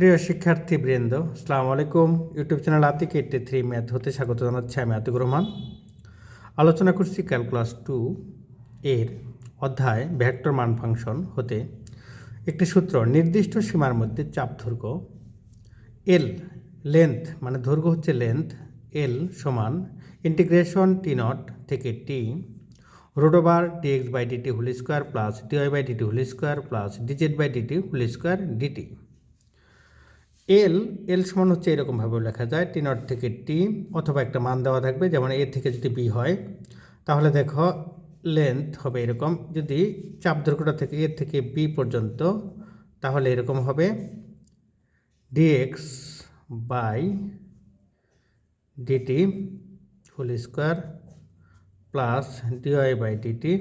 প্রিয় শিক্ষার্থী বৃন্দ আসসালামু আলাইকুম। YouTube channel Atik eighty three math হতে স্বাগত জানাচ্ছি আমি আতিকুর রহমান। আলোচনা করছি ক্যালকুলাস টু এর অধ্যায় ভেক্টর মান ফাংশন হতে। একটি সূত্র, নির্দিষ্ট সীমার মধ্যে চাপ দৈর্ঘ্য এল লেন্থ মানে দৈর্ঘ্য হচ্ছে লেন্থ এল সমান ইন্টিগ্রেশন টি নট থেকে t root over dx by dt whole square plus dy by dt whole square plus dz by dt whole square dt L L সমান হচ্ছে এরকমভাবে লেখা যায়। টি নট থেকে টি অথবা একটা মান দেওয়া থাকবে, যেমন এ থেকে যদি বি হয়, তাহলে দেখো লেন্থ হবে এরকম। যদি চাপ দৈর্ঘ্যটা থেকে এ থেকে বি পর্যন্ত, তাহলে এরকম হবে dx by dt whole square plus dy by dt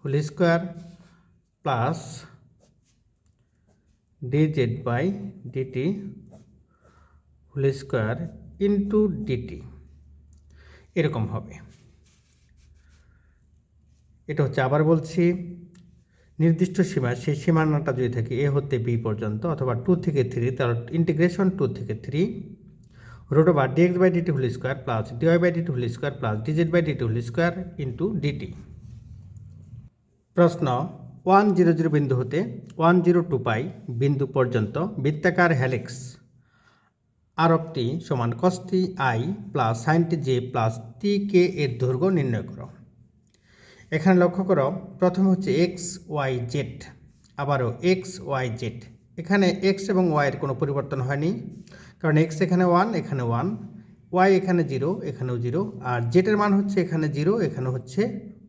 whole square plus dz by dt whole square into dt. এরকম হবে। এটা হচ্ছে আবার বলছি, নির্দিষ্ট সীমা, সেই সীমানাটা যদি থাকে এ হতে বি পর্যন্ত অথবা টু থেকে থ্রি তার ইন্টিগ্রেশন টু থেকে three root over dx by dt whole square plus dy by dt whole square plus dz by dt whole square into dt. প্রশ্ন, ওয়ান জিরো জিরো বিন্দু হতে ওয়ান জিরো টু পাই বিন্দু পর্যন্ত বৃত্তাকার helix আরবটি সমান cos t i plus sine t j plus t k এর দৈর্ঘ্য নির্ণয় করো। এখানে লক্ষ্য করো, প্রথমে হচ্ছে এক্স ওয়াই জেড আবারও এক্স ওয়াই জেড এখানে এক্স এবং ওয়াইয়ের কোনো পরিবর্তন হয়নি, কারণ এক্স এখানে ওয়ান এখানে ওয়ান ওয়াই এখানে জিরো এখানেও জিরো আর জেটের মান হচ্ছে এখানে জিরো এখানে হচ্ছে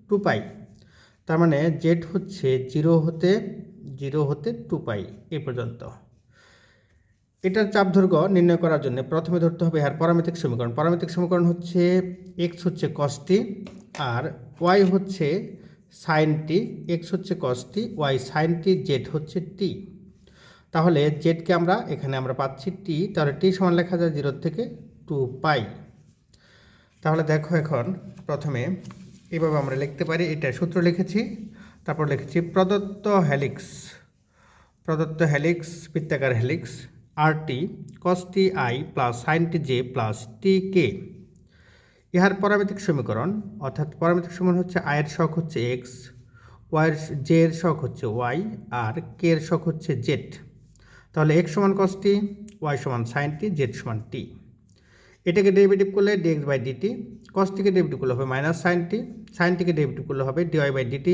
টু পাই তার মানে জেড হচ্ছে জিরো হতে জিরো হতে টু পাই এ পর্যন্ত। এটার চাপ দৈর্ঘ্য নির্ণয় করার জন্য প্রথমে ধরতে হবে আর পারামিতিক সমীকরণ। পারামিতিক সমীকরণ হচ্ছে এক্স হচ্ছে কস্টি আর ওয়াই হচ্ছে সাইনটি এক্স হচ্ছে কস্টি ওয়াই সাইনটি জেড হচ্ছে টি তাহলে জেডকে আমরা এখানে আমরা পাচ্ছি টি তাহলে টি সমান লেখা যায় জিরো থেকে টু পাই তাহলে দেখো এখন প্রথমে এভাবে আমরা লিখতে পারি এটা সূত্র লিখেছি, তারপর লিখেছি প্রদত্ত হ্যালিক্স প্রদত্ত হ্যালিক্স বৃত্তাকার helix r t cos t i plus sine t j plus t k ইহার পরামিতিক সমীকরণ, অর্থাৎ পরামিতিক সমীকরণ হচ্ছে আয়ের শখ হচ্ছে এক্স ওয়াইয়ের জে এর শখ হচ্ছে ওয়াই আর কে এর শখ হচ্ছে জেড তাহলে এক্স সমান কস টি ওয়াই সমান সাইন টি জেড সমান টি এটাকে ডেরিভেটিভ করলে ডিএক্স বাই ডিটি কস টিকে ডেরিভেটিভ করলে হবে মাইনাস সাইন টি সাইন টিকে ডেরিভেটিভ করলে হবে ডিওয়াই বাই ডিটি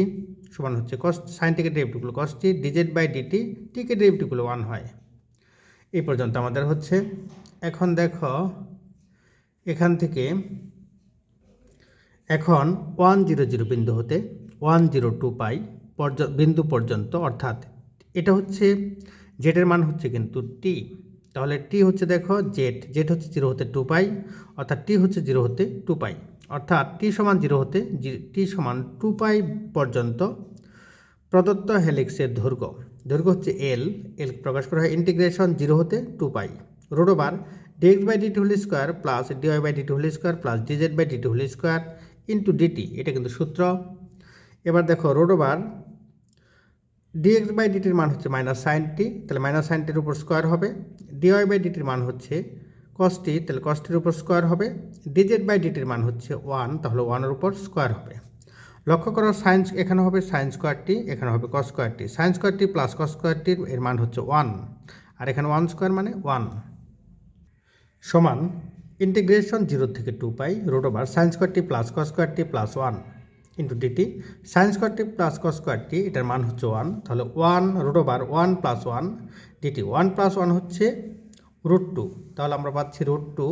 সমান হচ্ছে কস সাইন টিকে ডেরিভেটিভ করলে cos t dz by dt টিকে ডেরিভেটিভ করলে ওয়ান হয়। এই পর্যন্ত আমাদের হচ্ছে। এখন দেখো, এখান থেকে এখন ওয়ান জিরো জিরো বিন্দু হতে ওয়ান জিরো টু পাই পর্য, বিন্দু পর্যন্ত, অর্থাৎ এটা হচ্ছে জেটের মান হচ্ছে কিন্তু টি তাহলে টি হচ্ছে দেখো জেড জেড হচ্ছে জিরো হতে টু পাই, অর্থাৎ টি হচ্ছে জিরো হতে টু পাই। অর্থাৎ টি সমান জিরো হতে টি সমান টু পাই পর্যন্ত প্রদত্ত হেলিক্সের দৈর্ঘ্য। দৈর্ঘ্য হচ্ছে এল এল প্রকাশ করা হয় ইন্টিগ্রেশন জিরো হতে two pi root over dx by dt whole square plus dy by dt whole square plus dz by dt whole square into dt এটা কিন্তু সূত্র। এবার দেখো রোড ওভার ডিএক্স বাই ডিটির মান হচ্ছে মাইনাস সাইনটি তাহলে মাইনাস সাইনটির উপর স্কোয়ার হবে। ডিওয়াই বাই ডিটির মান হচ্ছে কস্টি তাহলে কস্টির উপর স্কোয়ার হবে। ডিজেড বাই ডিটির মান হচ্ছে ওয়ান তাহলে ওয়ানের উপর স্কোয়ার হবে। লক্ষ্য করো সায়েন্স এখানে হবে সায়েন্স স্কোয়ারটি এখানে হবে কস স্কোয়ারটি সায়েন্স স্কোয়ারটি প্লাস কস স্কোয়ারটির এর মান হচ্ছে ওয়ান আর এখানে ওয়ান স্কোয়ার মানে ওয়ান সমান ইন্টিগ্রেশন জিরো থেকে two pi root over sine square t plus cos square t plus one into dt sine square t plus cos square t এটার মান হচ্ছে ওয়ান তাহলে one root over one plus one dt one plus one হচ্ছে root two তাহলে আমরা পাচ্ছি root two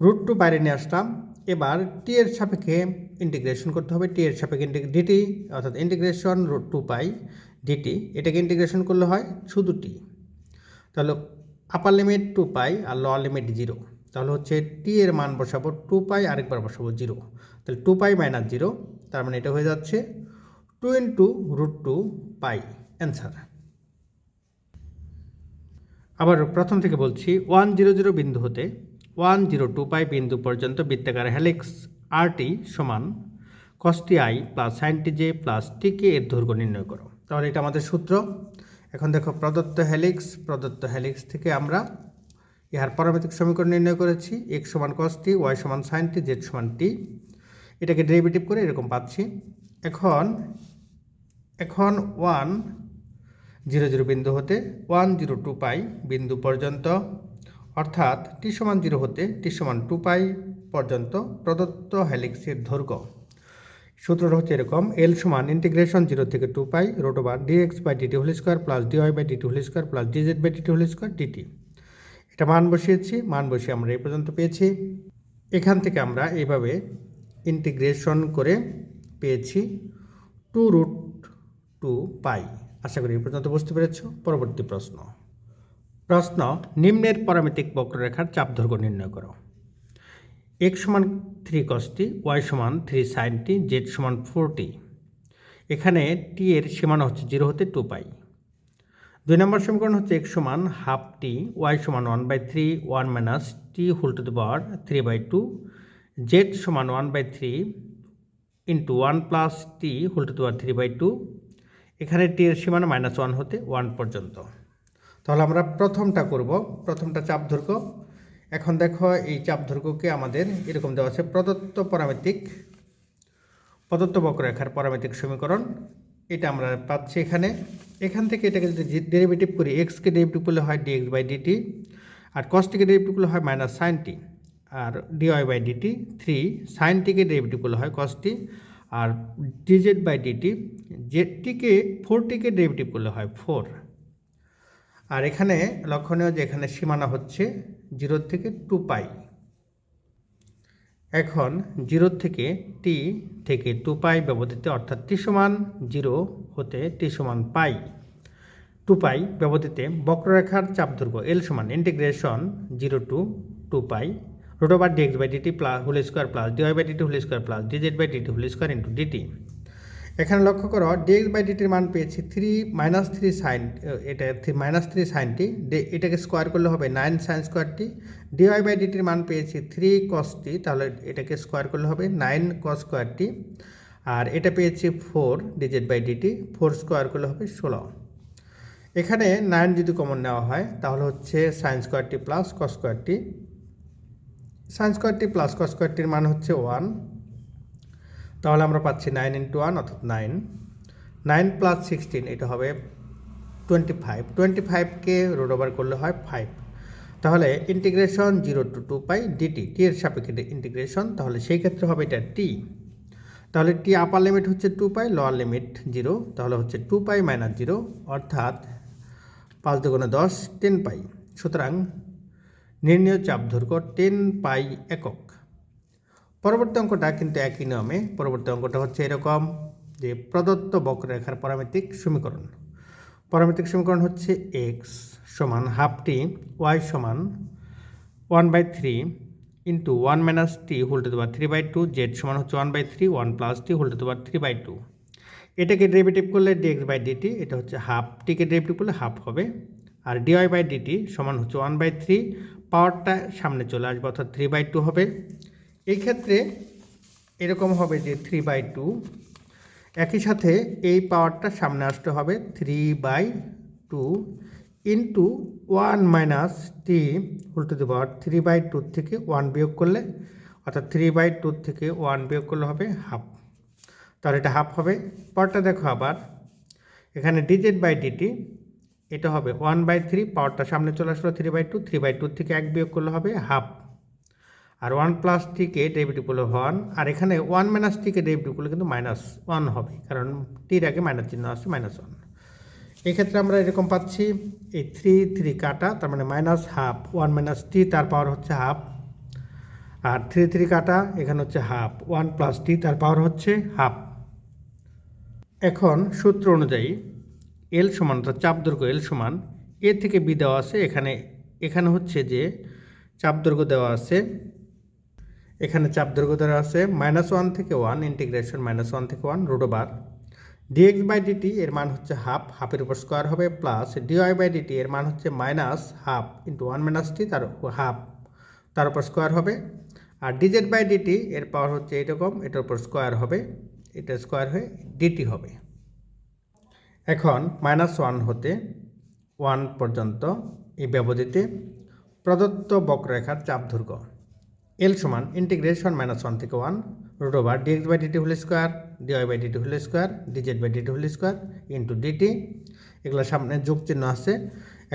root two বাইরে নিয়ে আসলাম এবার টি এর সাপেক্ষে ইন্টিগ্রেশন করতে হবে টি এর সাপেক্ষে ডিটি অর্থাৎ integration root two pi dt এটাকে ইন্টিগ্রেশন করলে হয় শুধু টি তাহলে আপার লিমিট টু পাই আর লোয়ার লিমিট জিরো তাহলে হচ্ছে টি এর মান বসাবো টু পাই আরেকবার বসাবো জিরো তাহলে টু পাই মাইনাস জিরো তার মানে এটা হয়ে যাচ্ছে two into root two pi answer আবার প্রথম থেকে বলছি ওয়ান জিরো জিরো বিন্দু হতে ওয়ান জিরো টু পাই বিন্দু পর্যন্ত বৃত্তাকার হ্যালিক্স আরটি সমান cos t i plus sine t j plus t k এর দৈর্ঘ্য নির্ণয় করো। তাহলে এটা আমাদের সূত্র। এখন দেখো প্রদত্ত হেলিক্স প্রদত্ত হেলিক্স থেকে আমরা ইহার পারমাণবিক সমীকরণ নির্ণয় করেছি। এক্স সমান কস্টি ওয়াই সমান সাইন টি জেড সমান টি এটাকে ডেরিভেটিভ করে এরকম পাচ্ছি। এখন এখন ওয়ান জিরো জিরো বিন্দু হতে ওয়ান জিরো টু পাই বিন্দু পর্যন্ত অর্থাৎ টি সমান জিরো হতে টি সমান টু পাই পর্যন্ত প্রদত্ত হেলিক্সের দৈর্ঘ্য। সূত্রটা হচ্ছে এরকম এল সমান ইন্টিগ্রেশন জিরো থেকে two pi root over dx by dt whole square plus dy by dt whole square plus dz by dt whole square dt এটা মান বসিয়েছি, মান বসিয়ে আমরা এই পর্যন্ত পেয়েছি। এখান থেকে আমরা এইভাবে ইন্টিগ্রেশন করে পেয়েছি টু রুট টু পাই। আশা করি এই পর্যন্ত বুঝতে পেরেছ। পরবর্তী প্রশ্ন। প্রশ্ন, নিম্নের পারামিতিক বক্ররেখার চাপ দৈর্ঘ্য নির্ণয় করো। এক্স সমান থ্রি কসটি ওয়াই সমান থ্রি সাইন টি জেড সমান ফোর টি এখানে টি এর সীমানা হচ্ছে জিরো হতে টু পাই দুই নম্বর সমীকরণ হচ্ছে এক্স সমান হাফ টি ওয়াই সমান one by three one minus t whole to the power three by two z সমান one by three into one plus t whole to the power three by two এখানে t এর সীমানা minus one হতে one পর্যন্ত। তাহলে আমরা প্রথমটা করব। প্রথমটা চাপ দৈর্ঘ্য। এখন দেখো, এই চাপ দৈর্ঘ্যকে আমাদের এরকম দেওয়া আছে, প্রদত্ত পরামিতিক, প্রদত্ত বক্ররেখার পরামিতিক সমীকরণ। এটা আমরা পাচ্ছি এখানে। এখান থেকে এটাকে যদি ডেরিভেটিভ করি এক্সকে ডেরিভেটিভ করলে হয় ডিএক্স বাই ডিটি আর কসটিকে ডেরিভেটিভ করলে হয় minus sine t R dy by dt three sine টিকে ডেরিভেটিভ করলে হয় কসটি আর ডিজেড বাই ডিটি জেডটিকে ফোরটিকে ডেরিভেটিভ করলে হয় ফোর আর এখানে লক্ষণীয় যে এখানে সীমানা হচ্ছে জিরো থেকে টু পাই। এখন জিরো থেকে টি থেকে টু পাই ব্যবধিতে অর্থাৎ টি সমান জিরো হতে টি সমান পাই। টু পাই ব্যবধিতে বক্ররেখার চাপ দৈর্ঘ্য এল সমান integration zero to two pi root over dx by dt plus whole square plus dy by dt whole square plus dz by dt whole square into dt এখানে লক্ষ্য করো ডিএক্স বাই ডিটির মান পেয়েছি থ্রি মাইনাস থ্রি সাইন এটা three minus three sine t এটাকে square করলে হবে nine sine square t dy by ডিটির মান পেয়েছি থ্রি কসটি তাহলে এটাকে স্কোয়ার করলে হবে নাইন কস স্কোয়ারটি আর এটা পেয়েছি four dz by dt four square করলে হবে ষোলো। এখানে নাইন যদি কমন নেওয়া হয়, তাহলে হচ্ছে সাইন স্কোয়ারটি প্লাস কস স্কোয়ারটি সাইন স্কোয়ারটি প্লাস কস স্কোয়ারটির মান হচ্ছে ওয়ান তাহলে আমরা পাচ্ছি নাইন ইন্টু ওয়ান অর্থাৎ নাইন নাইন প্লাস সিক্সটিন এটা হবে টোয়েন্টি ফাইভ টোয়েন্টি ফাইভকে রোড ওভার করলে হয় ফাইভ তাহলে integration zero to two pi dt t এর সাপেক্ষে ইন্টিগ্রেশন তাহলে সেই ক্ষেত্রে হবে এটা টি তাহলে টি আপার লিমিট হচ্ছে two pi lower limit zero তাহলে হচ্ছে টু পাই মাইনাস জিরো অর্থাৎ পাঁচ দুগুণে দশ টেন পাই। সুতরাং নির্ণয় চাপ দৈর্ঘ্য টেন পাই একক। পরবর্তী অঙ্কটা কিন্তু একই নিয়মে, পরবর্তী অঙ্কটা হচ্ছে এরকম যে প্রদত্ত বক্ররেখার পারামিতিক সমীকরণ। পারামিতিক সমীকরণ হচ্ছে এক্স সমান হাফ টি ওয়াই সমান one by three into one minus t whole to the power three by two z সমান হচ্ছে one by three one plus t whole to the power three by two এটাকে derivative করলে dx by DT এটা হচ্ছে half টিকে derivative করলে half হবে। আর dy by DT সমান হচ্ছে ওয়ান বাই থ্রি পাওয়ারটা সামনে চলে আসবে, অর্থাৎ থ্রি বাই টু হবে। এই ক্ষেত্রে এরকম হবে যে থ্রি বাই টু একই সাথে এই পাওয়ারটা সামনে আসতে হবে three by two into one minus t উল্টো the power three by two থেকে ওয়ান বিয়োগ করলে, অর্থাৎ থ্রি বাই টু থেকে ওয়ান বিয়োগ করলে হবে হাফ তাহলে এটা হাফ হবে। পাওয়ারটা দেখো আবার। এখানে ডিজেড বাই ডিটি এটা হবে ওয়ান বাই থ্রি পাওয়ারটা সামনে চলে আসলো three by two three by two থেকে এক বিয়োগ করলে হবে হাফ আর ওয়ান প্লাস টিকে ডেরিভেটিভ করলে ওয়ান আর এখানে ওয়ান মাইনাস টিকে ডেরিভেটিভ করলে কিন্তু মাইনাস ওয়ান হবে, কারণ টির আগে মাইনাস চিহ্ন আসছে মাইনাস ওয়ান এক্ষেত্রে আমরা এরকম পাচ্ছি, এই থ্রি থ্রি কাটা, তার মানে minus half one minus t তার পাওয়ার হচ্ছে হাফ আর থ্রি থ্রি কাটা, এখানে হচ্ছে হাফ ওয়ান প্লাস টি তার পাওয়ার হচ্ছে হাফ এখন সূত্র অনুযায়ী এল সমান অর্থাৎ চাপ দৈর্ঘ্য এল সমান এ থেকে বি দেওয়া আছে, এখানে এখানে হচ্ছে যে, চাপ দৈর্ঘ্য দেওয়া আছে এখানে চাপ দৈর্ঘ্য দেওয়া আছে মাইনাস ওয়ান থেকে ওয়ান ইন্টিগ্রেশন মাইনাস ওয়ান থেকে one root over dx by dt এর মান হচ্ছে হাফ হাফের উপর স্কোয়ার হবে প্লাস ডিওয়াই বাই ডিটি এর মান হচ্ছে minus half into one minus t তার হাফ তার উপর স্কোয়ার হবে। আর ডিজেড বাই ডিটি এর পাওয়ার হচ্ছে এরকম এটার উপর স্কোয়ার হবে, এটা স্কোয়ার হয়ে ডিটি হবে। এখন মাইনাস ওয়ান হতে ওয়ান পর্যন্ত এই ব্যবধিতে প্রদত্ত বক্ররেখার চাপ দৈর্ঘ্য। এল সমান ইন্টিগ্রেশন মাইনাস ওয়ান থেকে one root over dx by dt whole square dy by dt whole square dz by dt whole square into dt এগুলো সামনে যোগ চিহ্ন আছে।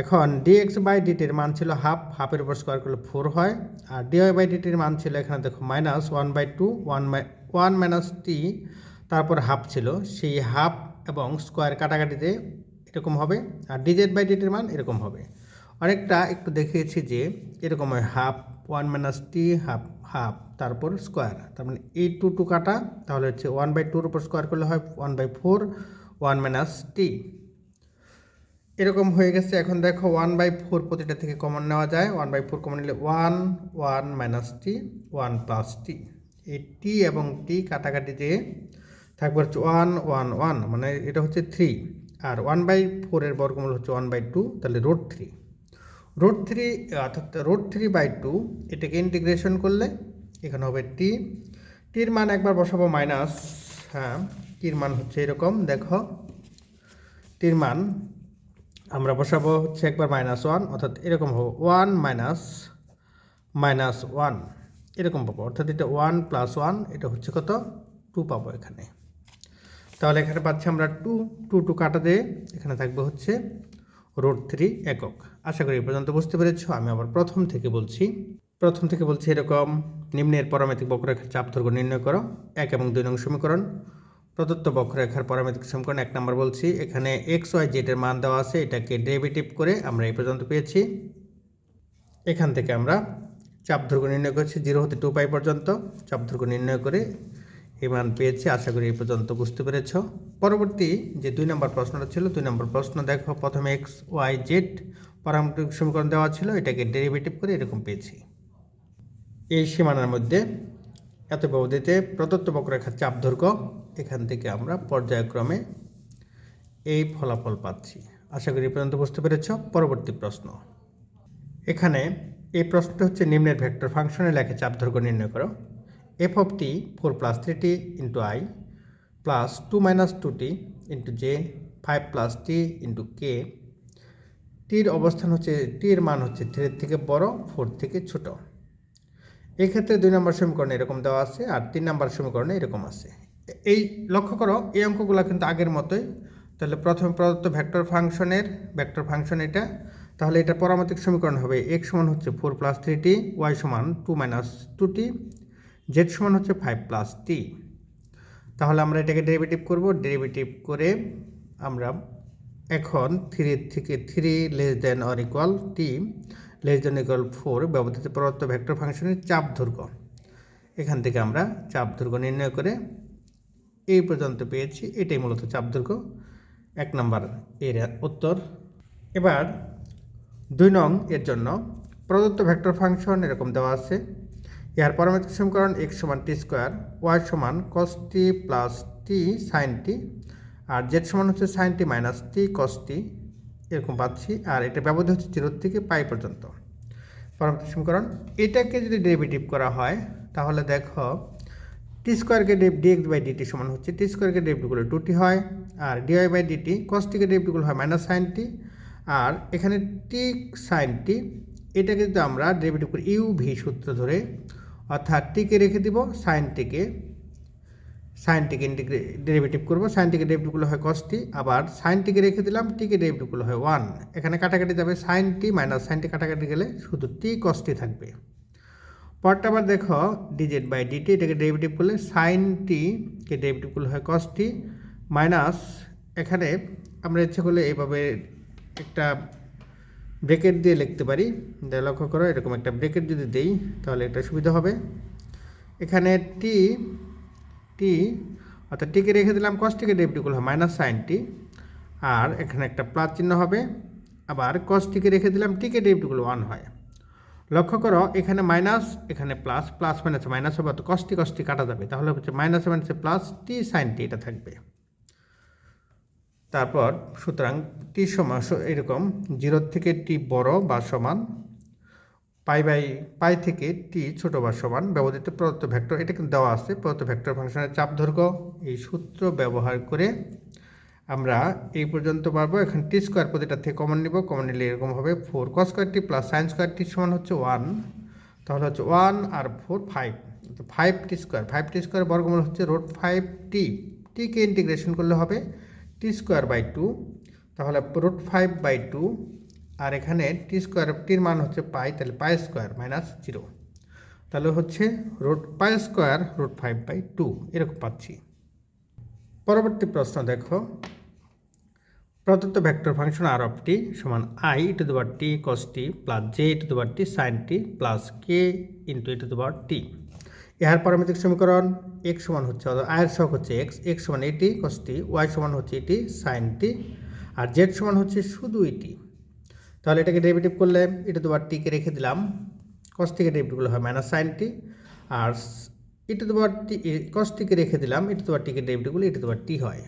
এখন ডিএক্স বাই ডিটির মান ছিল হাফ হাফের উপর স্কোয়ার করলে ফোর হয়। আর ডিওয়াই বাই ডিটির মান ছিল এখানে দেখো minus one by two one by one minus t তারপর হাফ ছিল। সেই হাফ এবং স্কোয়ার কাটাকাটিতে এরকম হবে। আর ডিজেড বাই ডিটির মান এরকম হবে। অনেকটা একটু দেখিয়েছি যে এরকম হয় half one minus t half half তারপর স্কোয়ার তার মানে এই টু টু কাটা, তাহলে হচ্ছে ওয়ান বাই টুর উপর স্কোয়ার করলে হয় one by four one minus t এরকম হয়ে গেছে। এখন দেখো ওয়ান বাই ফোর প্রতিটা থেকে কমন নেওয়া যায়। ওয়ান বাই ফোর কমন নিলে one one minus t one plus t এই টি এবং টি কাটাকাটি দিয়ে থাকবে হচ্ছে ওয়ান ওয়ান ওয়ান মানে এটা হচ্ছে থ্রি আর ওয়ান বাই ফোরের বর্গমূল হচ্ছে ওয়ান বাই টু তাহলে রোড থ্রি রোড থ্রি অর্থাৎ রোড থ্রি বাই টু এটাকে ইন্টিগ্রেশন করলে এখানে হবে টি টির মান একবার বসাবো মাইনাস হ্যাঁ টির মান হচ্ছে এরকম, দেখো। টির মান আমরা বসাবো হচ্ছে একবার মাইনাস ওয়ান অর্থাৎ এরকম হবে ওয়ান মাইনাস মাইনাস ওয়ান এরকম পাবো। অর্থাৎ এটা ওয়ান প্লাস ওয়ান এটা হচ্ছে কত? টু পাবো এখানে। তাহলে এখানে পাচ্ছি আমরা টু টু টু কাটা দিয়ে এখানে থাকবে হচ্ছে রোড থ্রি একক। আশা করি পর্যন্ত বুঝতে পেরেছ, আমি আবার প্রথম থেকে বলছি। প্রথম থেকে বলছি এরকম, নিম্নের পরামিতিক বক্ররেখার চাপ দৈর্ঘ্য নির্ণয় করো, এক এবং দুই নং সমীকরণ। প্রদত্ত বক্ররেখার পরামিতিক সমীকরণ এক নম্বর বলছি, এখানে এক্স ওয়াই জেডের মান দেওয়া আছে, এটাকে ডেরিভেটিভ করে আমরা এই পর্যন্ত পেয়েছি। এখান থেকে আমরা চাপ দৈর্ঘ্য নির্ণয় করেছি, জিরো হতে টু পাই পর্যন্ত চাপ দৈর্ঘ্য নির্ণয় করে এই মান পেয়েছি, আশা করি এই পর্যন্ত বুঝতে পেরেছ। পরবর্তী যে দুই নম্বর প্রশ্নটা ছিল, দুই নম্বর প্রশ্ন দেখো, প্রথমে এক্স, ওয়াই, জেড পারমাণবিক সমীকরণ দেওয়া ছিল, এটাকে ডেরিভেটিভ করে এরকম পেয়েছি। এই সীমানার মধ্যে এত ব্যবধিতে প্রদত্ত বক্ররেখার চাপ দৈর্ঘ্য, এখান থেকে আমরা পর্যায়ক্রমে এই ফলাফল পাচ্ছি। আশা করি পর্যন্ত বুঝতে পেরেছ। পরবর্তী প্রশ্ন। এখানে এই প্রশ্নটি হচ্ছে নিম্নের ভেক্টর ফাংশনে লেখে চাপ দৈর্ঘ্য নির্ণয় করো। F of t four plus three t into i plus two minus two t into j five plus t into k টির অবস্থান হচ্ছে টির মান হচ্ছে থ্রির থেকে বড় ফোর থেকে ছোট। এক্ষেত্রে দুই নম্বর সমীকরণে এরকম দেওয়া আছে আর তিন নম্বর সমীকরণে এরকম আছে। এই লক্ষ্য করো, এই অঙ্কগুলো কিন্তু আগের মতোই। তাহলে প্রথমে প্রদত্ত ভেক্টর ফাংশনের, ভেক্টর ফাংশন এটা। তাহলে এটা পরামতিক সমীকরণ হবে এক্স সমান হচ্ছে four plus three t y সমান two minus two t z সমান হচ্ছে ফাইভ প্লাস টি তাহলে আমরা এটাকে ডেরিভেটিভ করব। ডেরিভেটিভ করে আমরা এখন থ্রি থেকে three less than or equal t less than equal four ব্যবহৃত প্রদত্ত ভেক্টর ফাংশনের চাপ দৈর্ঘ্য। এখান থেকে আমরা চাপ দৈর্ঘ্য নির্ণয় করে এই পর্যন্ত পেয়েছি, এটাই মূলত চাপ দৈর্ঘ্য। এক নম্বর এর উত্তর। এবার দুই নং এর জন্য প্রদত্ত ভেক্টর ফাংশন এরকম দেওয়া আছে। ইহার পারমাণবিক সমীকরণ এক্স সমান টি স্কোয়ার ওয়াই সমান cos t plus t sine t আর জেড সমান হচ্ছে সাইন টি মাইনাস টি কস টি এরকম পাচ্ছি, আর এটা ব্যবধি হচ্ছে জিরো থেকে পাই পর্যন্ত। পারমাণবিক সমীকরণ, এটাকে যদি ডেরিভেটিভ করা হয়, তাহলে দেখো টি স্কোয়ারকে ডেভ ডিএক্স বাই ডিটি সমান হচ্ছে টি স্কোয়ারকে ডেরিভেটিভ করলে টু টি হয়, আর ডিওয়াই বাই ডিটি কস টিকে ডেরিভেটিভ করলে হয় মাইনাস সাইন টি আর এখানে টি সাইন টি এটাকে যদি আমরা ডেরিভেটিভ করি ইউ ভি সূত্র ধরে অর্থাৎ টিকে রেখে দিব সাইনটিকে সাইনটিকে ইন্টিগ্রে ডেরিভেটিভ করব। সাইনটিকে ডেরিভেটিভগুলো হয় কসটি আবার সাইনটিকে রেখে দিলাম টিকে ডেরিভেটিভগুলো হয় ওয়ান এখানে কাটাকাটি যাবে সাইন টি মাইনাস সাইনটি কাটাকাটি গেলে শুধু টি কসটি থাকবে। পরটা আবার দেখো d z by d t এটাকে ডেরিভেটিভ করলে সাইন টিকে ডেরিভেটিভ করলে হয় কসটি মাইনাস এখানে আমরা ইচ্ছে করলে এইভাবে একটা ব্রেকেট দিয়ে লিখতে পারি। লক্ষ্য করো, এরকম একটা ব্রেকেট যদি দেই, তাহলে এটা সুবিধা হবে। এখানে টি টি অর্থাৎ টিকে রেখে দিলাম কস টিকে ডেবিটিকুল হয় মাইনাস সাইন টি আর এখানে একটা প্লাস চিহ্ন হবে। আবার কস টিকে রেখে দিলাম টিকে ডেবিটিকুল ওয়ান হয়। লক্ষ্য করো, এখানে মাইনাস এখানে প্লাস প্লাস মাইনাস মাইনাস হবে তো কষ্টি কষ্টি কাটা যাবে। তাহলে হচ্ছে মাইনাস মাইনাসে প্লাস টি সাইন টি এটা থাকবে। তারপর সুতরাং টি সমান এরকম জিরো থেকে টি বড় বা সমান, পাই বাই, পাই থেকে টি ছোট বা সমান ব্যবহৃত প্রদত্ত ভেক্টর। এটা কিন্তু দেওয়া আছে, প্রদত্ত ভেক্টর ফাংশনের চাপ দৈর্ঘ্য। এই সূত্র ব্যবহার করে আমরা এই পর্যন্ত পারব। এখন টি স্কোয়ার প্রতিটা থেকে কমন নিব। কমন নিলে এরকম হবে four cos square t plus sine square t সমান হচ্ছে ওয়ান। তাহলে হচ্ছে ওয়ান আর four five. Five t square, five t square বর্গমূল হচ্ছে রোড ফাইভ টি। টিকে ইন্টিগ্রেশন করলে হবে টি স্কোয়ার বাই টু, তাহলে রুট ফাইভ বাই টু, আর এখানে টি স্কোয়ার টির মান হচ্ছে পাই, তাহলে পাই স্কোয়ার মাইনাস জিরো। তাহলে হচ্ছে root pi square root five by two, এরকম পাচ্ছি। পরবর্তী প্রশ্ন দেখো। প্রদত্ত vector function r of t সমান আই টু দেবার t cos t plus j to দেবার t sine t plus k into to দেবার টি ইহার পারমিতিক সমীকরণ এক্স সমান হচ্ছে, অর্থাৎ আয়ের সহগ হচ্ছে এক্স এক্স সমান এটি কস টি ওয়াই সমান হচ্ছে এটি সাইন টি আর জেড সমান হচ্ছে শুধু এটি তাহলে এটাকে ডেরিভেটিভ করলে এটা দুবার টিকে রেখে দিলাম কস থেকে ডেরিভেটিভ করলে হয় মাইনাস সাইন টি আর এটা দুবার টি কস টিকে রেখে দিলাম, এটা দুবার টিকে ডেরিভেটিভ করলে এটা দুবার টি হয়।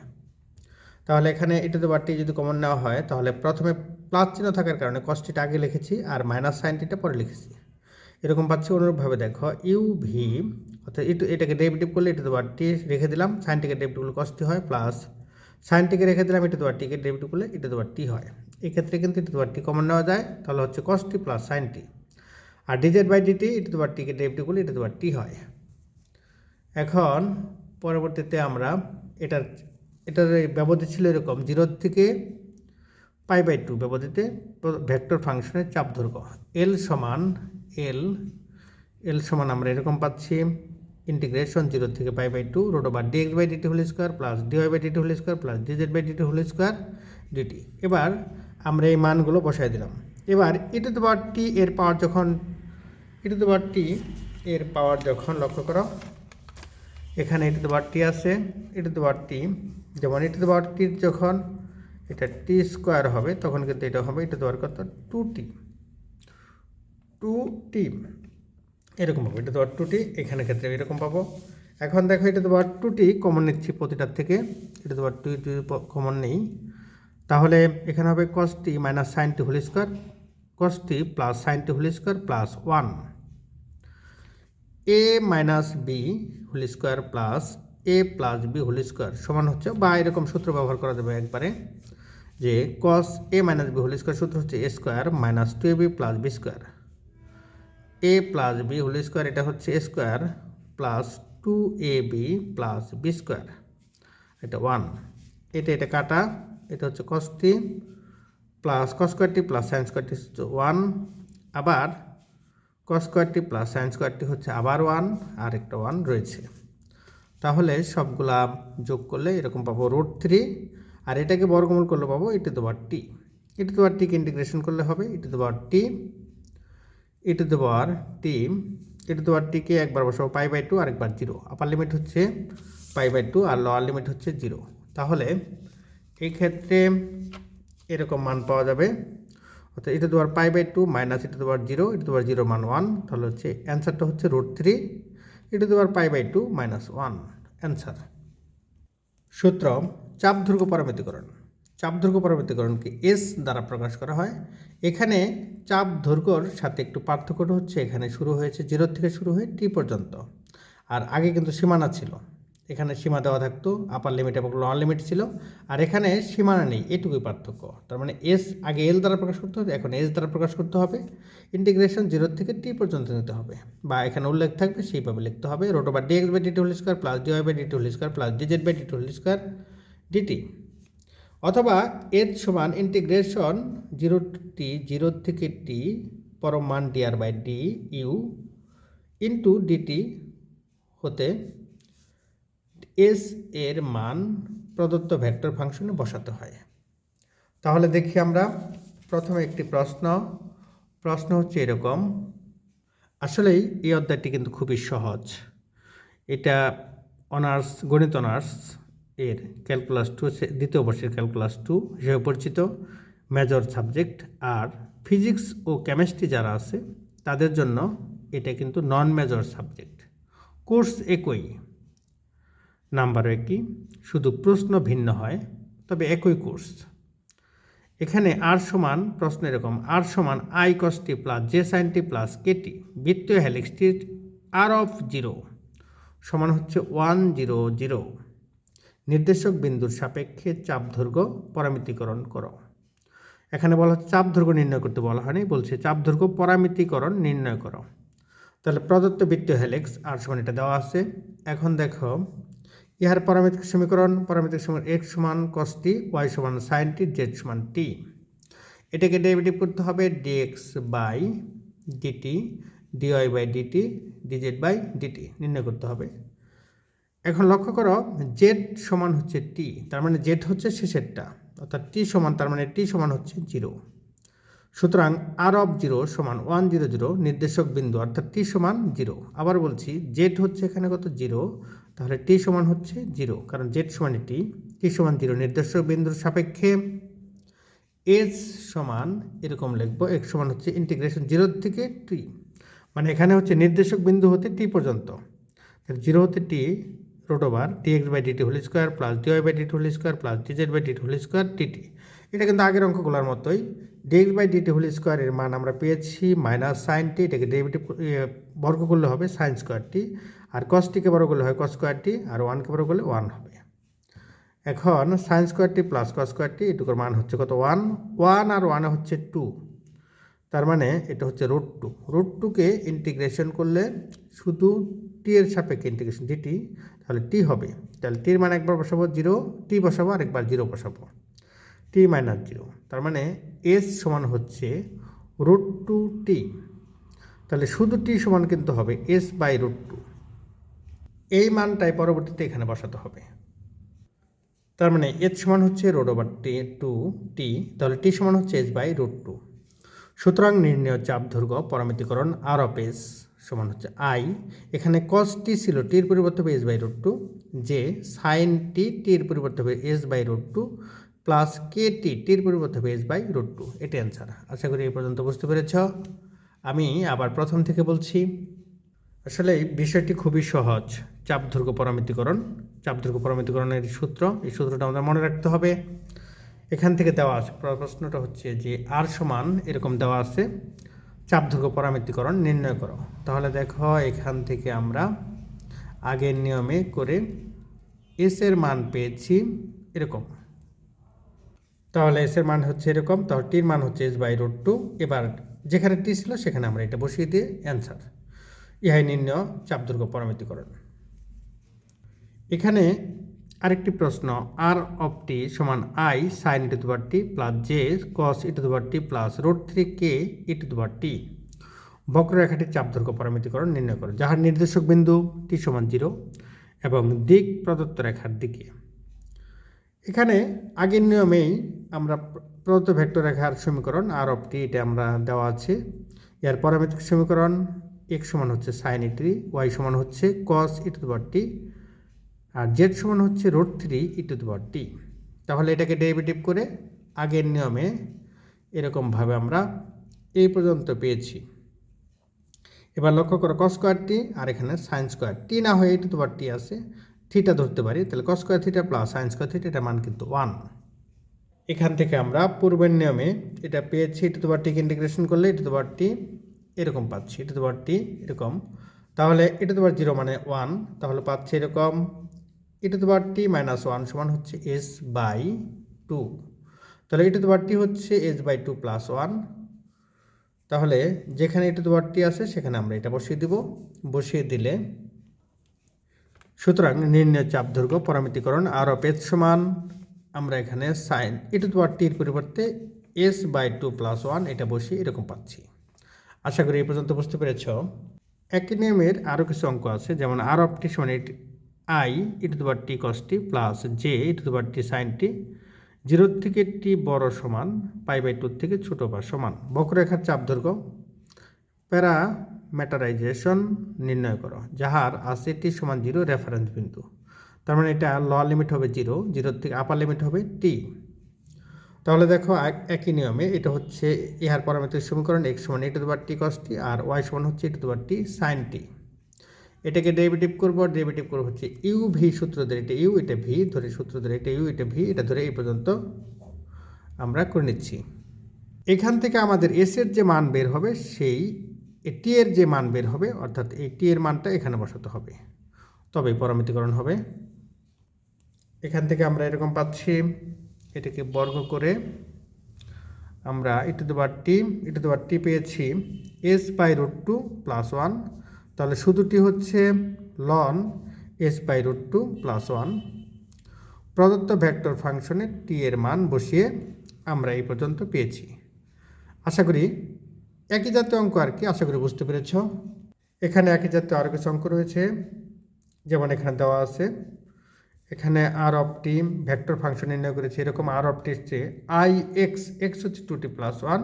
তাহলে এখানে এটা দুবার টি যদি কমন নেওয়া হয়, তাহলে প্রথমে প্লাস চিহ্ন থাকার কারণে কস্টিটা আগে লিখেছি, আর মাইনাস সাইন টিটা পরে লিখেছি। এরকম পাচ্ছি, অনুরূপভাবে দেখো ইউ ভি অর্থাৎ এটু এটাকে ডেরিভেটিভ করলে এটা দুবার টি রেখে দিলাম সাইনটিকে ডেরিভেটিভ করলে কস্টি হয় প্লাস সাইনটিকে রেখে দিলাম, এটা দুবার টিকে ডেরিভেটিভ করলে এটা দুবার টি হয়। এক্ষেত্রে কিন্তু এটা দুবার টি কমন নেওয়া যায়, তাহলে হচ্ছে cos t plus sine t R d z by d t এটা দুবার টিকে ডেরিভেটিভ করলে এটা দুবার টি হয়। এখন, পরবর্তীতে আমরা এটার এটার ব্যবধি ছিল এরকম জিরো থেকে পাই বাই টু ব্যবধিতে ভেক্টর ফাংশনের চাপ দৈর্ঘ্য এল সমান এল এল সমান আমরা এরকম পাচ্ছি। ইন্টিগ্রেশন জিরো থেকে pi by two root over d x by d t whole square plus d y by d t whole square plus d z by d t whole square d t এবার আমরা এই মানগুলো বসাই দিলাম। এবার e to to পাওয়ার টি এর পাওয়ার যখন e to to পাওয়ার টি এর পাওয়ার যখন লক্ষ্য করো, এখানে ইটু টু পাওয়ার টি আছে। ইটু টু পাওয়ার টি যেমন ইটু টু পাওয়ার টির যখন এটা টি স্কোয়ার হবে, তখন কিন্তু এটা হবে এটা দেওয়ার কত? টু টি টু টি এরকম পাবো। এটা দেওয়ার টু টি এখানে ক্ষেত্রে এরকম পাবো। এখন দেখো, এটা দেওয়ার টু টি কমন নিচ্ছি প্রতিটার থেকে। এটা দেওয়ার টু টি কমন নেই। তাহলে এখানে হবে cos t minus sine t whole square cos t plus sine t whole square plus one a minus b whole square plus a plus b whole square সমান হচ্ছে, বা এরকম সূত্র ব্যবহার করা যাবে একবারে, যে cos A minus B whole square সূত্র হচ্ছে A square minus two A B plus B square A plus B whole square এটা হচ্ছে A square plus two A B plus B square এটা ওয়ান এটা এটা কাটা, এটা হচ্ছে কসটি প্লাস কস স্কোয়ারটি প্লাস সাইন স্কোয়ারটি হচ্ছে ওয়ান আবার কস স্কোয়ারটি প্লাস সাইন স্কোয়ারটি হচ্ছে আবার ওয়ান আর একটা ওয়ান রয়েছে। তাহলে সবগুলা যোগ করলে এরকম পাবো রুট থ্রি আর এটাকে বর্গমূল করলে পাবো ইটু দেবার টি ইটু দেবার টিকে ইন্টিগ্রেশন করলে হবে ইটু দেবার টি ইটু দেবার টি ইটু দেবার টিকে একবার বসাবো পাই বাই টু আরেকবার জিরো আপার লিমিট হচ্ছে পাই বাই টু আর লোয়ার লিমিট হচ্ছে জিরো তাহলে এই ক্ষেত্রে এরকম মান পাওয়া যাবে। অর্থাৎ এটা দেওয়ার পাই বাই টু মাইনাস এটা দেওয়ার জিরো এটা দেওয়ার জিরো মান ওয়ান তাহলে হচ্ছে অ্যান্সারটা হচ্ছে রুট থ্রি এটা দেওয়ার pi by two minus one answer সূত্র, চাপ দৈর্ঘ্য পরামিতিকরণ। চাপ দৈর্ঘ্য পরামিতিকরণকে এস দ্বারা প্রকাশ করা হয়। এখানে চাপ দৈর্ঘ্যর সাথে একটু পার্থক্যটা হচ্ছে, এখানে শুরু হয়েছে জিরো থেকে শুরু হয়ে টি পর্যন্ত। আর আগে কিন্তু সীমানা ছিল। এখানে সীমা দেওয়া থাকতো আপার লিমিট এবং লোয়ার লিমিট ছিল। আর এখানে সীমানা নেই, এটুকুই পার্থক্য। তার মানে এস আগে এল দ্বারা প্রকাশ করতে হবে, এখন এস দ্বারা প্রকাশ করতে হবে। ইন্টিগ্রেশন জিরো থেকে টি পর্যন্ত নিতে হবে। বা এখানে উল্লেখ থাকবে, সেইভাবে লিখতে হবে। রোটো বা d x by d t whole square plus d y by d t whole square plus d z by d t whole square d t অথবা এর সমান ইন্টিগ্রেশন জিরো টি জিরো থেকে টি পরম মান d r by d u into d t হতে s এর মান প্রদত্ত ভেক্টর ফাংশনে বসাতে হয়। তাহলে দেখি আমরা প্রথমে একটি প্রশ্ন। প্রশ্ন হচ্ছে এরকম। আসলেই এই অধ্যায়টি কিন্তু খুবই সহজ। এটা অনার্স গণিত অনার্স এর ক্যালকুলাস টু দ্বিতীয় বর্ষের ক্যালকুলাস টু হিসেবে পরিচিত। মেজর সাবজেক্ট আর ফিজিক্স ও কেমিস্ট্রি যারা আছে, তাদের জন্য এটা কিন্তু নন মেজর সাবজেক্ট কোর্স একই। নাম্বারও একই। শুধু প্রশ্ন ভিন্ন হয়, তবে একই কোর্স এখানে আর সমান, প্রশ্ন এরকম আর সমান i cos t plus j sine t plus k t বৃত্তীয় হ্যালিক্সটির আর অফ জিরো সমান হচ্ছে ওয়ান জিরো জিরো নির্দেশক বিন্দুর সাপেক্ষে চাপ দৈর্ঘ্য পরামিতিকরণ করো। এখানে বলা হচ্ছে চাপ দৈর্ঘ্য নির্ণয় করতে বলা হয়নি, বলছে চাপ দৈর্ঘ্য পরামিতিকরণ নির্ণয় করো। তাহলে প্রদত্ত বৃত্তীয় হেলেক্স আর সমান এটা দেওয়া আছে। এখন দেখো, ইহার পরামিতিক সমীকরণ পরামিতিক সমীকরণ এক্স সমান কস্টি ওয়াই সমান সাইন টি জেড সমান টি এটাকে ডেরিভেটিভ করতে হবে d x by d t d y by d t d z by d t নির্ণয় করতে হবে। এখন লক্ষ্য করো জেড সমান হচ্ছে টি তার মানে জেড হচ্ছে শেষেরটা অর্থাৎ টি সমান, তার মানে টি সমান হচ্ছে জিরো সুতরাং আর অফ জিরো সমান ওয়ান জিরো জিরো নির্দেশক বিন্দু, অর্থাৎ টি সমান জিরো আবার বলছি জেড হচ্ছে এখানে কত জিরো তাহলে টি সমান হচ্ছে জিরো কারণ জেড সমান টি টি সমান জিরো নির্দেশক বিন্দুর সাপেক্ষে। এস সমান, এরকম লিখব এক্স সমান হচ্ছে ইন্টিগ্রেশন জিরো থেকে টি মানে এখানে হচ্ছে নির্দেশক বিন্দু হতে টি পর্যন্ত। জিরো হতে t root over t x by d t whole square plus d y by d t whole square plus d z by d t whole square d t এটা কিন্তু আগের অঙ্কগুলোর মতোই ডিএক্স বাই ডিটি হোল স্কোয়ারের মান আমরা পেয়েছি minus sine টি এটাকে derivative বর্গ করলে হবে সাইন স্কোয়ার টি আর কসটিকে বড় করলে হয় কস স্কোয়ার টি আর ওয়ানকে বড় করলে ওয়ান হবে। এখন sine square t plus cos square t এটুকুর মান হচ্ছে কত ওয়ান ওয়ান আর ওয়ানে হচ্ছে টু তার মানে এটা হচ্ছে রুট টু রুট টুকে ইন্টিগ্রেশন করলে শুধু টি এর সাপেক্ষে ইন্টিগ্রেশন ডিটি তাহলে টি হবে। তাহলে টির মান একবার বসাবো জিরো, টি বসাবো আর একবার জিরো বসাবো। T minus zero. তার মানে এস সমান হচ্ছে রুট টু টি। তাহলে শুধু টি সমান কিন্তু হবে এস বাই রুট টু। এই মানটাই পরবর্তীতে এখানে বসাতে হবে। তার মানে এস সমান হচ্ছে root over t, two t. তাহলে টি সমান হচ্ছে এস বাই রুট টু। সুতরাং নির্ণয় চাপ দৈর্ঘ্য, পরামিতিকরণ, আর অফ এস। সমান হচ্ছে আই এখানে কস টি ছিল টির পরিবর্তে হবে এস বাই রোড টু যে সাইন টি টির পরিবর্তে হবে s by root two plus k t টির পরিবর্তে হবে এস বাই রোড টু এটি অ্যান্সার আশা করি এই পর্যন্ত বুঝতে পেরেছ। আমি আবার প্রথম থেকে বলছি, আসলে বিষয়টি খুবই সহজ। চাপ দৈর্ঘ্য পরামিতিকরণ, চাপ দৈর্ঘ্য পরামিতিকরণের সূত্র, এই সূত্রটা আমাদের মনে রাখতে হবে। এখান থেকে দেওয়া আছে, প্রশ্নটা হচ্ছে যে আর সমান এরকম দেওয়া আছে চাপ দৈর্ঘ্য পরামিতিকরণ নির্ণয় করো। তাহলে দেখো, এখান থেকে আমরা আগের নিয়মে করে এস এর মান পেয়েছি এরকম। তাহলে এস এর মান হচ্ছে এরকম তাহলে টির মান হচ্ছে এস বাই রুট টু এবার যেখানে টি ছিল, সেখানে আমরা এটা বসিয়ে দিয়ে অ্যান্সার ইহাই নির্ণয় চাপ দৈর্ঘ্য পরামিতিকরণ এখানে আরেকটি প্রশ্ন আর অফ টি সমান আই সাইন ই টু দুবার t plus j cos e to দুবার t plus root three k e to দুবার টি বক্ররেখাটির চাপ দৈর্ঘ্য পরামিতিকরণ নির্ণয় করো, যাহার নির্দেশক বিন্দু টি সমান জিরো এবং দিক প্রদত্ত রেখার দিকে। এখানে আগের নিয়মেই আমরা প্রদত্ত ভেক্টর রেখার সমীকরণ আর অফ টি এটা আমরা দেওয়া আছে। এর পরামিতিক সমীকরণ এক্স সমান হচ্ছে সাইন ইটি ওয়াই সমান হচ্ছে কস ই টু দুবার টি আর জেড সমান হচ্ছে root three e to the power t তাহলে এটাকে ডেরিভেটিভ করে আগের নিয়মে এরকমভাবে আমরা এই পর্যন্ত পেয়েছি। এবার লক্ষ্য করো কস স্কোয়ার টি আর এখানে সাইন স্কোয়ার টি না হয়ে টু দি পাওয়ার টি আছে থিটা ধরতে পারি, তাহলে cos square theta plus sine square theta এটার মান কিন্তু ওয়ান এখান থেকে আমরা পূর্বের নিয়মে এটা পেয়েছি টু দি পাওয়ার টিকে ইন্টিগ্রেশন করলে টু দি পাওয়ার টি এরকম পাচ্ছি টু দি পাওয়ার টি এরকম। তাহলে ই টু দি জিরো মানে ওয়ান তাহলে পাচ্ছি এরকম e to t minus one সমান হচ্ছে এস বাই টু তাহলে ই টু টি হচ্ছে s by two plus one তাহলে যেখানে ই টু টি আছে সেখানে আমরা এটা বসিয়ে দিব। বসিয়ে দিলে সুতরাং নির্ণয় চাপ দৈর্ঘ্য পরামিতিকরণ আর এস সমান আমরা এখানে সাইন ই টু টির পরিবর্তে s by two plus one এটা বসিয়ে এরকম পাচ্ছি। আশা করি এই পর্যন্ত বুঝতে পেরেছ। একই নিয়মের আরও কিছু অঙ্ক আছে, যেমন আর অফ টি সমান আই ই টু দুবার t cos plus j e to দুবার টি সাইন টি জিরোর থেকে টি বড় সমান পাই বাই টুর থেকে ছোটো বা সমান। বক্ররেখার চাপ দৈর্ঘ্য প্যারা ম্যাটারাইজেশন নির্ণয় করো, যাহার আছে টি সমান জিরো রেফারেন্স বিন্দু। তার মানে এটা ল লিমিট হবে জিরো জিরোর থেকে আপার লিমিট হবে টি তাহলে দেখো একই নিয়মে এটা হচ্ছে, ইহার পরামিতিক সমীকরণ এক্স সমান ই টু দুবার টি কস টি আর ওয়াই সমান হচ্ছে ই টু দুবার টি সাইন টি এটাকে ডেরিভেটিভ করব ডেরিভেটিভ করব হচ্ছে ইউ ভি সূত্র ধরে, এটা ইউ এটা ভি ধরে সূত্র ধরে এটা ইউ এটা ভি এটা ধরে এই পর্যন্ত আমরা করে নিচ্ছি। এখান থেকে আমাদের এস এর যে মান বের হবে, সেই টি এর যে মান বের হবে, অর্থাৎ এই টি এর মানটা এখানে বসাতে হবে। তবে পরামিতিকরণ হবে। এখান থেকে আমরা এরকম পাচ্ছি, এটাকে বর্গ করে আমরা ইটু দেবার টি ইটু দেবার টি পেয়েছি s by root two plus one তাহলে শুধুটি হচ্ছে loan s by root two plus one প্রদত্ত ভেক্টর ফাংশনে টি এর মান বসিয়ে আমরা এই পর্যন্ত পেয়েছি। আশা করি একই জাতীয় অঙ্ক আর কি, আশা করি বুঝতে পেরেছ। এখানে একই জাতীয় আরও কিছু অঙ্ক রয়েছে, যেমন এখানে দেওয়া আছে। এখানে r of t vector function নির্ণয় করেছে, এরকম আর অফ টি হচ্ছে আই এক্স এক্স হচ্ছে টু টি প্লাস ওয়ান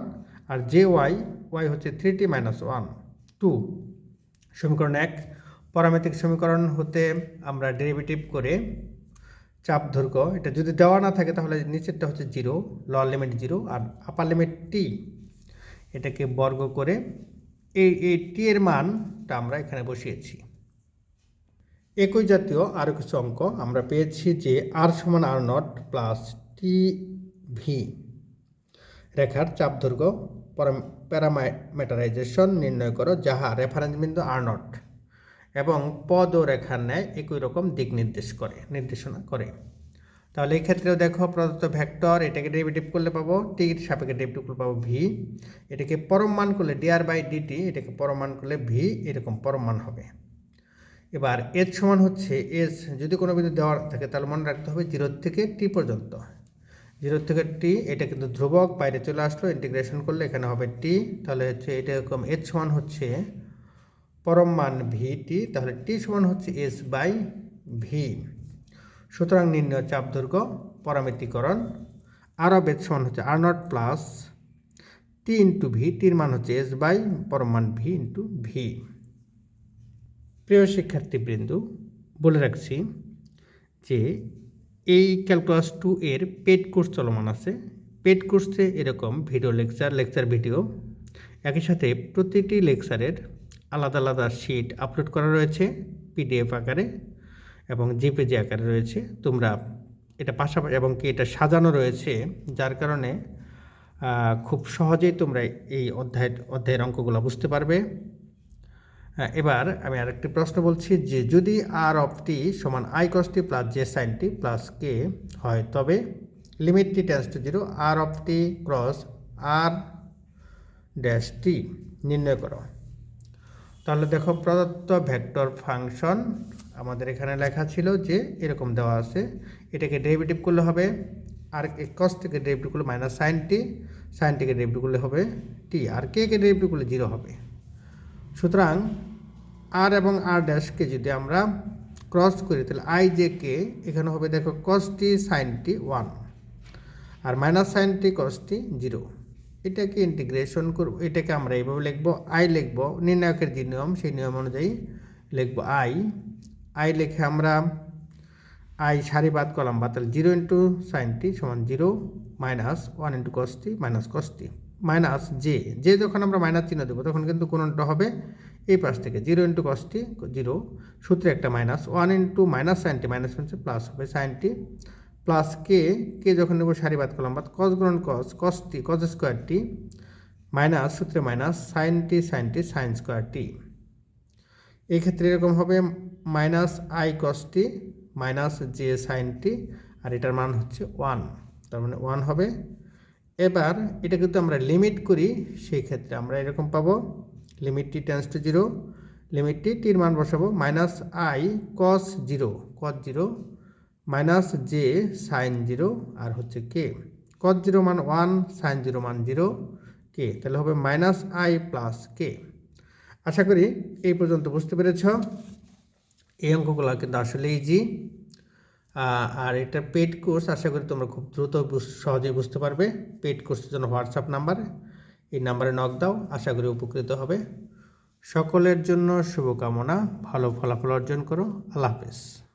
আর জে ওয়াই ওয়াই হচ্ছে three t minus one two সমীকরণ এক, পরামিতিক সমীকরণ হতে আমরা ডেরিভেটিভ করে চাপ দৈর্ঘ্য, এটা যদি দেওয়া না থাকে তাহলে নিচেরটা হচ্ছে জিরো লোয়ার লিমিট জিরো আর আপার লিমিট টি এটাকে বর্গ করে এই এই টি এর মানটা আমরা এখানে বসিয়েছি। একই জাতীয় আরও কিছু অঙ্ক আমরা পেয়েছি যে আর সমান r naught plus t v রেখার চাপ দৈর্ঘ্য প্যারামেটারাইজেশন নির্ণয় করো, যাহা রেফারেন্স বিন্দু আর নট এবং পদ ও রেখার ন্যায় একই রকম দিক নির্দেশ করে, নির্দেশনা করে। তাহলে এই ক্ষেত্রেও দেখো প্রদত্ত ভেক্টর, এটাকে ডেরিভেটিভ করলে পাবো টির সাপেক্ষে ডেরিভেটিভ করলে পাবো ভি এটাকে পরম মান করলে ডিআর বাই ডিটি এটাকে পরম মান করলে ভি এরকম পরম মান হবে। এবার এর সমান হচ্ছে এস যদি কোনো বিন্দু দেওয়ার থাকে তাহলে মনে রাখতে হবে জিরো থেকে টি পর্যন্ত। জিরো থেকে টি এটা কিন্তু ধ্রুবক, বাইরে চলে আসলো ইন্টিগ্রেশন করলে এখানে হবে টি তাহলে হচ্ছে এটা এরকম এর সমান হচ্ছে পরম মান ভি টি তাহলে টি সমান হচ্ছে এস বাই ভি সুতরাং নির্ণয় চাপ দৈর্ঘ্য, পরামিতিকরণ আর অফ এস সমান হচ্ছে r naught plus t into v টির মান হচ্ছে এস বাই পরম মান ভি ইন্টু ভি প্রিয় শিক্ষার্থীবৃন্দ, বলে রাখছি যে এই ক্যালকুলাস টু এর পেড কোর্স চলমান আছে। পেড কোর্সে এরকম ভিডিও লেকচার লেকচার ভিডিও। একই সাথে প্রতিটি লেকচারের আলাদা আলাদা শিট আপলোড করা রয়েছে পিডিএফ আকারে এবং জিপিজি আকারে রয়েছে। তোমরা এটা পাশাপাশি এবং কি এটা সাজানো রয়েছে, যার কারণে খুব সহজেই তোমরা এই অধ্যায় অধ্যায়ের অঙ্কগুলো বুঝতে পারবে। হ্যাঁ এবার আমি আরেকটি প্রশ্ন বলছি যে যদি আর অফ টি সমান i cos t plus j sine t plus k হয়, তবে limit t tends to zero r of t cross r dash t নির্ণয় করো। তাহলে দেখো প্রদত্ত ভেক্টর ফাংশন আমাদের এখানে লেখা ছিল যে এরকম দেওয়া আছে, এটাকে ডেরিভেটিভ করলে হবে আর কস থেকে ডেরিভেটিভ করলে মাইনাস সাইন টি সাইন টিকে ডেরিভেটিভ করলে হবে টি আর কে কে ডেরিভেটিভ করলে জিরো হবে। সুতরাং আর এবং আর ড্যাশকে যদি আমরা ক্রস করি, তাহলে আই জে কে এখানে হবে দেখো cos t sine t one আর minus sine t cos t zero এটাকে ইন্টিগ্রেশন করব, এটাকে আমরা এইভাবে লিখব আই লিখব, নির্ণায়কের যে নিয়ম, সেই নিয়ম অনুযায়ী লিখব আই আই লিখে আমরা আই সারি বাদ কলাম বা তাহলে জিরো ইন্টু সাইনটি সমান zero minus one into cos t minus cos t minus j যে যখন আমরা মাইনাস চিহ্ন দেবো, তখন কিন্তু কোনটা হবে এই পাশ থেকে জিরো ইন্টু কসটি জিরো। সূত্রে একটা minus one into minus sine t minus minus plus হবে সাইনটি প্লাস কে কে যখন নেব সারি বাদ করলাম বা কস গ্রহণ কস কসটি কস স্কোয়ারটি মাইনাস সূত্রে মাইনাস সাইনটি সাইনটি সাইন স্কোয়ারটি এই ক্ষেত্রে এরকম হবে minus i cos t minus j sine t আর এটার মান হচ্ছে ওয়ান তার মানে ওয়ান হবে। এবার এটা কিন্তু আমরা লিমিট করি, সেই ক্ষেত্রে আমরা এরকম পাবো limit t tends to zero limit t টির মান বসাবো minus i cos zero cos zero minus j sine zero আর হচ্ছে কে কস জিরো মান ওয়ান সাইন জিরো মান জিরো কে তাহলে হবে মাইনাস আই প্লাস কে আশা করি এই পর্যন্ত বুঝতে পেরেছ। এই অঙ্কগুলো কিন্তু আসলে ইজি আর এটা পেড কোর্স আশা করি তোমরা খুব দ্রুত সহজেই বুঝতে পারবে। পেড কোর্সের জন্য হোয়াটসঅ্যাপ নাম্বার এই নাম্বারে নক দাও, আশা করি উপকৃত হবে। সকলের জন্য শুভকামনা, ভালো ফলাফল অর্জন করো। আল্লাহ হাফেজ।